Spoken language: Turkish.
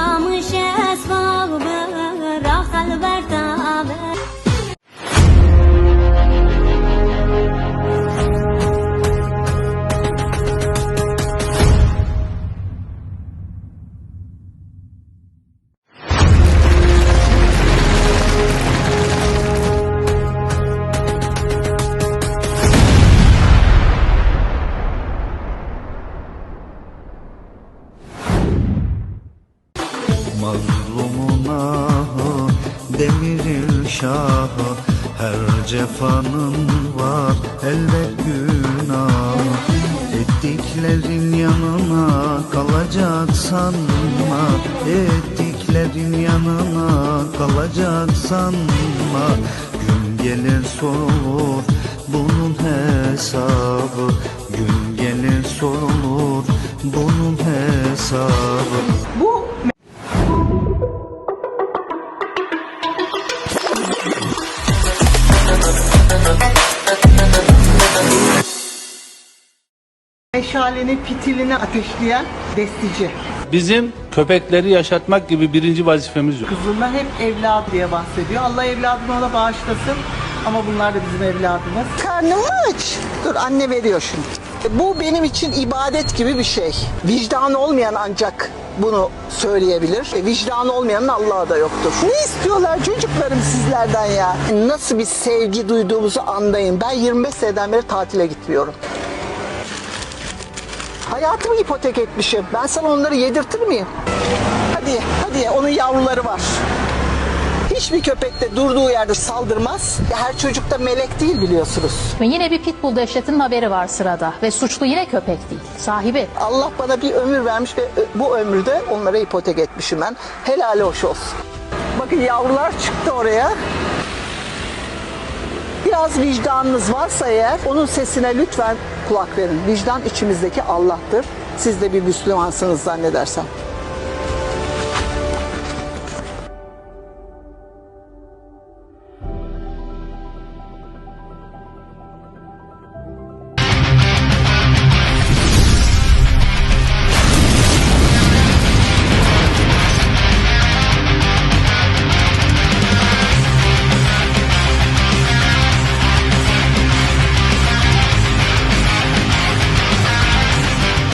Ramus es fawr, rachal berta Mazlumun ahı demirin şahı Her cefanın var elbet günahı. Ettiklerin yanına kalacak sanma Ettiklerin yanına kalacak sanma. Gün gelir sorulur bunun hesabı. Gün gelir sorulur bunun hesabı. Bu meşalenin fitilini ateşleyen destici. Bizim köpekleri yaşatmak gibi birinci vazifemiz yok. Kızından hep evladı diye bahsediyor. Allah evladını ona bağışlasın. Ama bunlar da bizim evladımız. Karnım aç? Dur anne veriyor şimdi. Bu benim için ibadet gibi bir şey. Vicdanı olmayan ancak bunu söyleyebilir. E, vicdanı olmayanın Allah'ı da yoktur. Ne istiyorlar çocuklarım sizlerden ya? Nasıl bir sevgi duyduğumuzu anlayın. Ben 25 seneden beri tatile gitmiyorum. Hayatımı ipotek etmişim. Ben sana onları yedirtir miyim? Hadi, hadi onun yavruları var. Hiçbir köpek de durduğu yerde saldırmaz. Her çocuk da melek değil biliyorsunuz. Ve yine bir pitbull dehşetinin haberi var sırada. Ve suçlu yine köpek değil, sahibi. Allah bana bir ömür vermiş ve bu ömrü de onlara ipotek etmişim ben. Helali hoş olsun. Bakın yavrular çıktı oraya. Biraz vicdanınız varsa eğer onun sesine lütfen kulak verin. Vicdan içimizdeki Allah'tır. Siz de bir Müslümansınız zannedersem.